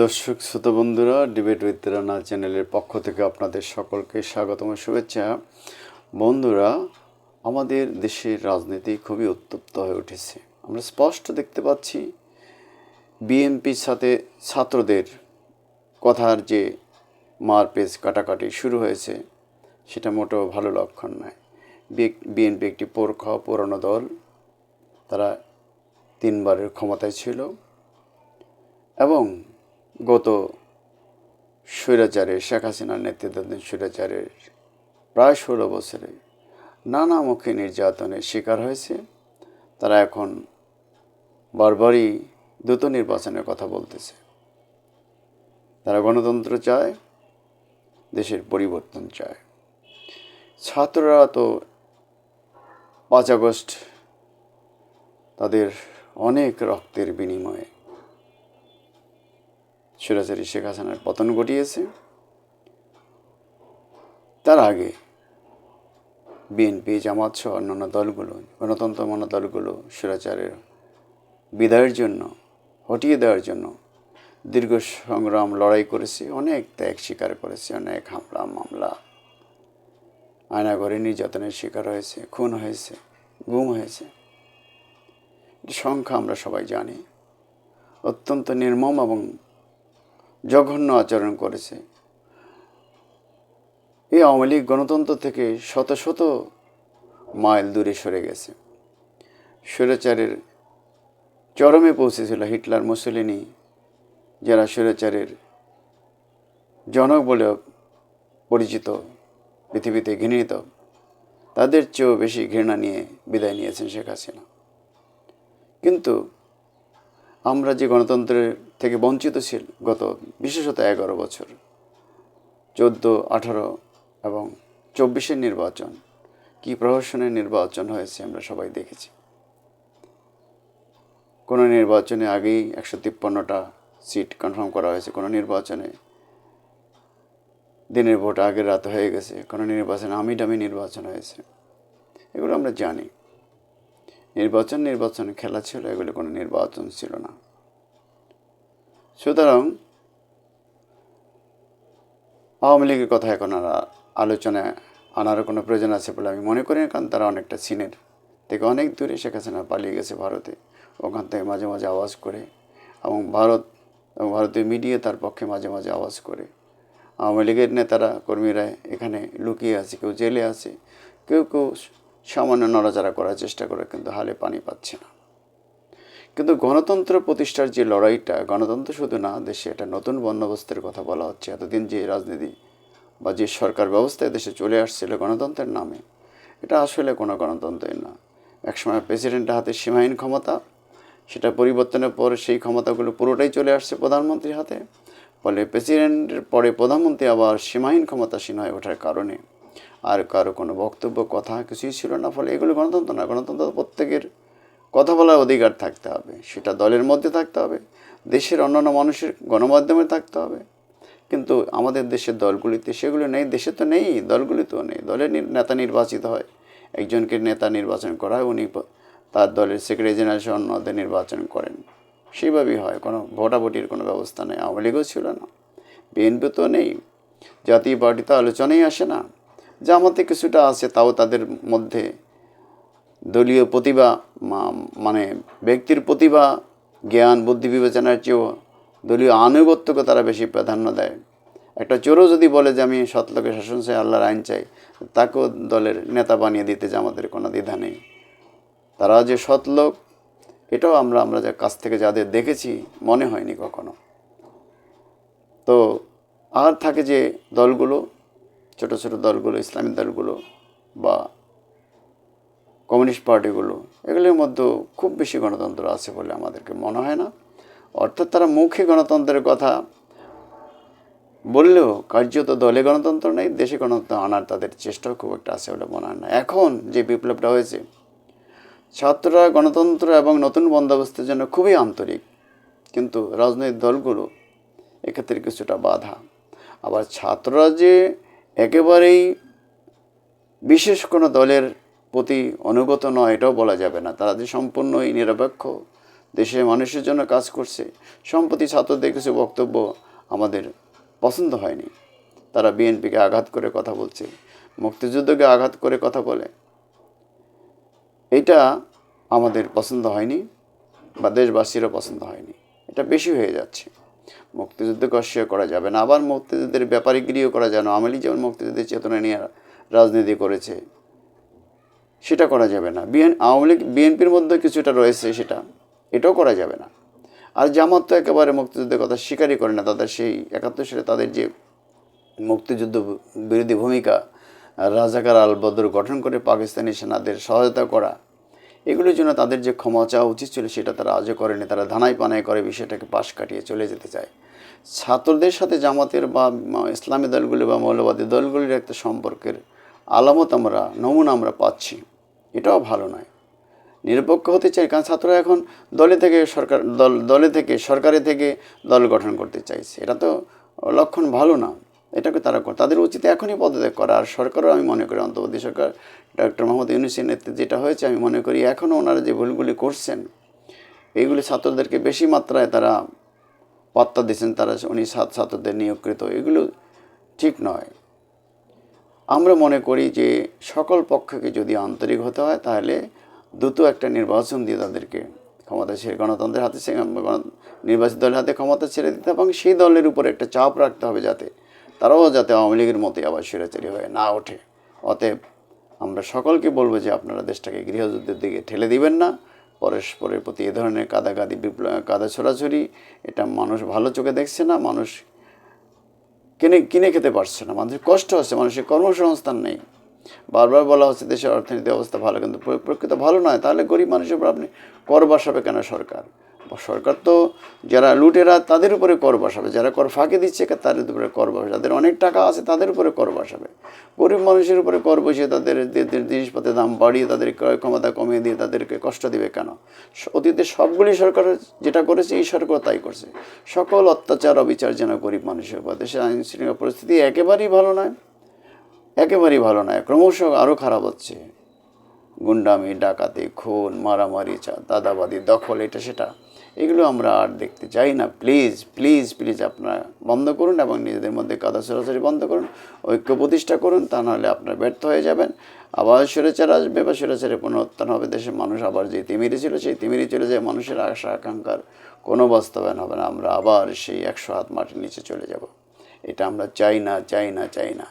দর্শক, শ্রোত বন্ধুরা debate with Rana চ্যানেলের পক্ষ থেকে আপনাদের সকলকে স্বাগতম শুভেচ্ছা। বন্ধুরা, আমাদের দেশের রাজনীতি খুবই উত্তপ্ত হয়ে উঠেছে। আমরা স্পষ্ট দেখতে পাচ্ছি, বিএনপির সাথে ছাত্রদের কথার যে মারপেচ কাটাকাটি শুরু হয়েছে, সেটা মোটেও ভালো লক্ষণ নয়। বিএনপি একটি পোরখ পুরনো দল, তারা তিনবারের ক্ষমতায় ছিল এবং গত স্বৈরাচারের শেখ হাসিনার নেতৃত্বাধীন স্বৈরাচারের প্রায় ষোলো বছরে নানামুখী নির্যাতনের শিকার হয়েছে। তারা এখন বারবারই দ্রুত নির্বাচনের কথা বলতেছে। তারা গণতন্ত্র চায়, দেশের পরিবর্তন চায়। ছাত্ররা তো পাঁচ আগস্ট তাদের অনেক রক্তের বিনিময়ে সুরাচারী শেখ হাসিনার পতন ঘটিয়েছে। তার আগে বিএনপি, জামাত সহ অন্যান্য দলগুলো, গণতন্ত্র মনা দলগুলো সুরাচারের বিদায়ের জন্য, হটিয়ে দেওয়ার জন্য দীর্ঘ সংগ্রাম লড়াই করেছে, অনেক ত্যাগ স্বীকার করেছে, অনেক হামলা, মামলা আয়নাঘরে নির্যাতনের শিকার হয়েছে, খুন হয়েছে, গুম হয়েছে। সংখ্যা আমরা সবাই জানি। অত্যন্ত নির্মম এবং জঘন্য আচরণ করেছে। এই আওয়ামী লীগ গণতন্ত্র থেকে শত শত মাইল দূরে সরে গেছে। স্বৈরাচারের চরমে পৌঁছেছিল হিটলার মুসলিনি, যারা স্বৈরাচারের জনক বলে পরিচিত, পৃথিবীতে ঘৃণিত। তাদের চেয়েও বেশি ঘৃণা নিয়ে বিদায় নিয়েছেন শেখ হাসিনা। কিন্তু আমরা যে গণতন্ত্রের থেকে বঞ্চিত ছিল গত বিশেষত এগারো বছর। চোদ্দ, আঠারো এবং চব্বিশের নির্বাচন। কি প্রহসনের নির্বাচন হয়েছে আমরা সবাই দেখেছি। কোনো নির্বাচনে আগেই একশো তিপ্পান্নটা সিট কনফার্ম করা হয়েছে, কোনো নির্বাচনে দিনের ভোট আগের রাত হয়ে গেছে, কোনো নির্বাচনে আমি ডামি নির্বাচন হয়েছে। এগুলো আমরা জানি। নির্বাচন নির্বাচন খেলা ছিল, এগুলো কোনো নির্বাচন ছিল না। সুতরাং আওয়ামী লীগের কথা এখন আর আলোচনায় আনারও কোনো প্রয়োজন আছে বলে আমি মনে করি না, কারণ তারা অনেকটা চীনের থেকে অনেক দূরে শেখ হাসিনা পালিয়ে গেছে ভারতে। ওখান থেকে মাঝে মাঝে আওয়াজ করে এবং ভারত এবং ভারতীয় মিডিয়া তার পক্ষে মাঝে মাঝে আওয়াজ করে। আওয়ামী লীগের নেতারা, কর্মীরা এখানে লুকিয়ে আছে, কেউ জেলে আছে, কেউ কেউ সামান্য নড়াচড়া করার চেষ্টা করে, কিন্তু হালে পানি পাচ্ছে না। কিন্তু গণতন্ত্র প্রতিষ্ঠার যে লড়াইটা, গণতন্ত্র শুধু না, দেশে একটা নতুন বন্দোবস্তের কথা বলা হচ্ছে। এতদিন যে রাজনীতি বা যে সরকার ব্যবস্থায় দেশে চলে আসছিল গণতন্ত্রের নামে, এটা আসলে কোনো গণতন্ত্রই না। একসময় প্রেসিডেন্টের হাতে সীমাহীন ক্ষমতা, সেটা পরিবর্তনের পর সেই ক্ষমতাগুলো পুরোটাই চলে আসছে প্রধানমন্ত্রীর হাতে, ফলে প্রেসিডেন্টের পরে প্রধানমন্ত্রী আবার সীমাহীন ক্ষমতাসীন হয়ে ওঠার কারণে আর কারও কোনো বক্তব্য, কথা কিছুই ছিল না, ফলে এগুলো গণতন্ত্র না। গণতন্ত্র প্রত্যেকের কথা বলার অধিকার থাকতে হবে, সেটা দলের মধ্যে থাকতে হবে, দেশের অন্যান্য মানুষের গণমাধ্যমে থাকতে হবে। কিন্তু আমাদের দেশের দলগুলিতে সেগুলো নেই, দেশে তো নেই, দলগুলিতেও নেই। দলের নেতা নির্বাচিত হয়। একজনকে নেতা নির্বাচন করা হয়, উনি তার দলের সেক্রেটারি জেনারেল সহ অন্যদের নির্বাচন করেন। সেইভাবেই হয়, কোনো ভোটাভুটির কোনো ব্যবস্থা নেই, আওয়ামী লীগও ছিল না বিএনপি তো নেই, জাতীয় পার্টি তো আলোচনাই আসে না। যা আমাদের কিছুটা আছে, তাও তাদের মধ্যে দলীয় প্রতিভা মানে ব্যক্তির প্রতিভা, জ্ঞান, বুদ্ধি বিবেচনার চেয়েও দলীয় আনুগত্যকে তারা বেশি প্রাধান্য দেয়। একটা চোরও যদি বলে যে আমি সৎলোকের শাসন চাই, আল্লাহর আইন চাই, তাকেও দলের নেতা বানিয়ে দিতে যে আমাদের কোনো দ্বিধা নেই। তারা যে সৎলোক এটাও আমরা আমরা যা কাছ থেকে যাদের দেখেছি, মনে হয়নি কখনো। তো আর থাকে যে দলগুলো, ছোট ছোট দলগুলো ইসলামিক দলগুলো বা কমিউনিস্ট পার্টিগুলো, এগুলির মধ্যে খুব বেশি গণতন্ত্র আছে বলে আমাদেরকে মনে হয় না। অর্থাৎ তারা মুখে গণতন্ত্রের কথা বললেও কার্যত দলে গণতন্ত্র নেই, দেশে গণতন্ত্র আনার তাদের চেষ্টাও খুব একটা আছে বলে মনে হয় না। এখন যে বিপ্লবটা হয়েছে, ছাত্ররা গণতন্ত্র এবং নতুন বন্দোবস্তের জন্য খুবই আন্তরিক, কিন্তু রাজনৈতিক দলগুলো এক্ষেত্রে কিছুটা বাধা। আবার ছাত্ররা যে একেবারেই বিশেষ কোনো দলের প্রতি অনুগত নয়, এটাও বলা যাবে না। তারা যে সম্পূর্ণই নিরপেক্ষ দেশের মানুষের জন্য কাজ করছে, সম্প্রতি ছাত্রদের কিছু বক্তব্য আমাদের পছন্দ হয়নি। তারা বিএনপিকে আঘাত করে কথা বলছে, মুক্তিযুদ্ধকে আঘাত করে কথা বলে। এটা আমাদের পছন্দ হয়নি বা দেশবাসীরও পছন্দ হয়নি। এটা বেশি হয়ে যাচ্ছে। মুক্তিযুদ্ধকে অস্বীকার করা যাবে না। আবার মুক্তিযুদ্ধের ব্যাপারীগিরিও করা যায় না। যেমন মুক্তিযুদ্ধের চেতনা নিয়ে রাজনীতি করেছে সেটা করা যাবে না। বিএন, আওয়ামী লীগ, বিএনপির মধ্যে কিছুটা রয়েছে সেটা। এটাও করা যাবে না। আর জামাত তো একেবারে মুক্তিযুদ্ধের কথা স্বীকারই করে না। তাদের সেই একাত্তর সালে তাদের যে মুক্তিযুদ্ধ বিরোধী ভূমিকা, রাজাকার আল বদর গঠন করে পাকিস্তানি সেনাদের সহায়তা করা, এগুলোর জন্য তাদের যে ক্ষমা চাওয়া উচিত ছিল সেটা তারা আজও করেনি। তারা ধানাই পানাই করে বিষয়টাকে পাশ কাটিয়ে চলে যেতে চায়। ছাত্রদের সাথে জামাতের বা ইসলামী দলগুলি বা মৌলবাদী দলগুলির একটা সম্পর্কের আলামত আমরা, নমুনা আমরা পাচ্ছি। এটাও ভালো নয়। নিরপেক্ষ হতে চাই কারণ ছাত্ররা এখন দলে থেকে সরকার, দল, দলে থেকে, সরকারে থেকে দল গঠন করতে চাইছে। এটা তো লক্ষণ ভালো না। এটাকে তারা করে তাদের উচিত এখনই পদত্যাগ করা। আর সরকারও আমি মনে করি, অন্তর্বর্তী সরকার ডক্টর মোহাম্মদ ইউনুসের নেতৃত্বে যেটা হয়েছে, আমি মনে করি এখনও ওনারা যে ভুলগুলি করছেন, এইগুলি ছাত্রদেরকে বেশি মাত্রায় তারা পাত্তা দিচ্ছেন তারা উনি ছাত্র, ছাত্রদের নিয়োগকৃত। এগুলো ঠিক নয়। আমরা মনে করি যে সকল পক্ষকে যদি আন্তরিক হতে হয়, তাহলে দ্রুত একটা নির্বাচন দিয়ে তাদেরকে ক্ষমতা ছেড়ে, গণতন্ত্রের হাতে নির্বাচিত দলের হাতে ক্ষমতা ছেড়ে দিতে এবং সেই দলের উপরে একটা চাপ রাখতে হবে যাতে তারাও যাতে আওয়ামী লীগের মতোই আবার স্বৈরাচারী হয়ে না ওঠে। অতএব আমরা সকলকে বলব যে আপনারা দেশটাকে গৃহযুদ্ধের দিকে ঠেলে দিবেন না। পরস্পরের প্রতি এ ধরনের কাদাকাদি, বিপ্লব কাদা ছড়াছড়ি এটা মানুষ ভালো চোখে দেখছে না। মানুষ কিনে কিনে খেতে পারছে না। মানুষের কষ্ট হচ্ছে, মানুষের কর্মসংস্থান নেই। বারবার বলা হচ্ছে দেশের অর্থনীতি অবস্থা ভালো, কিন্তু প্র- প্রকৃত ভালো নয়। তাহলে গরিব মানুষের উপর আপনি কর বসাবে কেন সরকার? সরকার তো যারা লুটেরা তাদের উপরে কর বসাবে, যারা কর ফাঁকি দিচ্ছে তাদের উপরে কর বসাবে, যাদের অনেক টাকা আছে তাদের উপরে কর বসাবে। গরিব মানুষের উপরে কর বসিয়ে তাদের জিনিসপত্রের দাম বাড়িয়ে তাদের ক্রয় ক্ষমতা কমিয়ে দিয়ে তাদেরকে কষ্ট দিবে কেন? অতীতে সবগুলি সরকার যেটা করেছে এই সরকার তাই করছে। সকল অত্যাচার, অবিচার যেন গরিব মানুষের উপর দেশের আইন শৃঙ্খলা পরিস্থিতি একেবারেই ভালো নয়, একেবারেই ভালো নয়, ক্রমশ আরও খারাপ হচ্ছে। গুন্ডামি, ডাকাতি, খুন, মারামারি, চা- দাদাবাদি, দখল, এটা সেটা। এগুলো আমরা আর দেখতে চাই না। প্লিজ প্লিজ প্লিজ আপনারা বন্ধ করুন এবং নিজেদের মধ্যে কাদা সরাসরি বন্ধ করুন, ঐক্য প্রতিষ্ঠা করুন, তা নাহলে আপনারা ব্যর্থ হয়ে যাবেন। আবার সুরেচার আসবে বা সুরেচারে পুনরুত্থান হবে, দেশের মানুষ আবার যে তিমিরে ছিল, সেই তিমিরে চলে যায়, মানুষের আশা, আকাঙ্ক্ষার কোনো বাস্তবায়ন হবে না। আমরা আবার সেই একশো হাত মাটির নিচে চলে যাব। এটা আমরা চাই না চাই না চাই না।